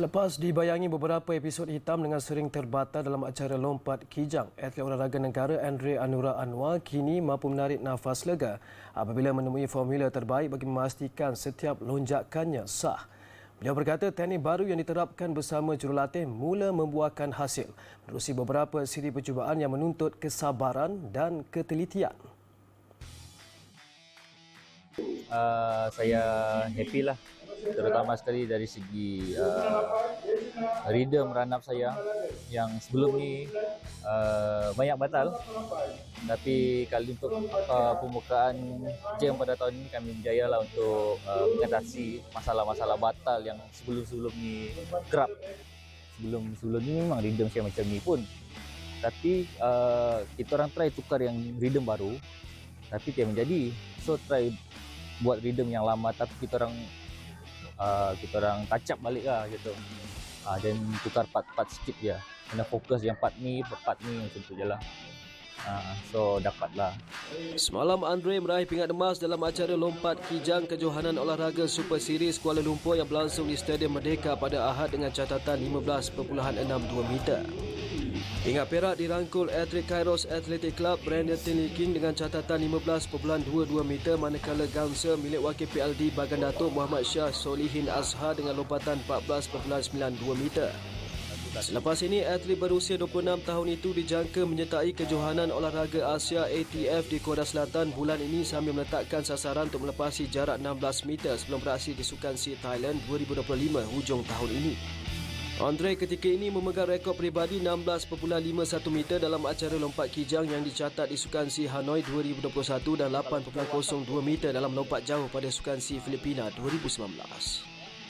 Selepas dibayangi beberapa episod hitam dengan sering terbatal dalam acara lompat kijang, atlet olahraga negara Andre Anura Anwar kini mampu menarik nafas lega apabila menemui formula terbaik bagi memastikan setiap lonjakannya sah. Beliau berkata teknik baru yang diterapkan bersama jurulatih mula membuahkan hasil menerusi beberapa siri percubaan yang menuntut kesabaran dan ketelitian. uh, saya happy lah terutama sekali dari segi uh, rhythm run up saya yang sebelum ni uh, banyak batal. Tapi kali untuk uh, pembukaan jam pada tahun ini kami berjaya lah untuk uh, mengatasi masalah-masalah batal yang sebelum-sebelum ni kerap. Sebelum sebelum ni memang rhythm saya macam ni pun. Tapi uh, kita orang try tukar yang rhythm baru. Tapi tidak menjadi so try buat rhythm yang lama. Tapi kita orang uh, kita orang up balik lah gitu uh, dan tukar part-part sikit je kena fokus yang part ni part ni macam tu je lah. Uh, so dapat lah. Semalam Andre meraih pingat emas dalam acara lompat kijang kejohanan olahraga Super Series Kuala Lumpur yang berlangsung di Stadium Merdeka pada Ahad dengan catatan 15.62 meter. Pingat perak dirangkul atlet Kairos Athletic Club Brandon Tinley King dengan catatan 15.22 meter manakala Ganser milik wakil PLD Bagan Datuk Muhammad Shah Solihin Azhar dengan lompatan 14.92 meter. Selepas ini, atlet berusia 26 tahun itu dijangka menyertai kejohanan olahraga Asia ATF di Korea Selatan bulan ini sambil meletakkan sasaran untuk melepasi jarak 16 meter sebelum beraksi di Sukan Sea Thailand 2025 hujung tahun ini. Andre ketika ini memegang rekod peribadi 16.51 meter dalam acara lompat kijang yang dicatat di Sukan Sea Hanoi 2021 dan 8.02 meter dalam lompat jauh pada Sukan Sea Filipina 2019.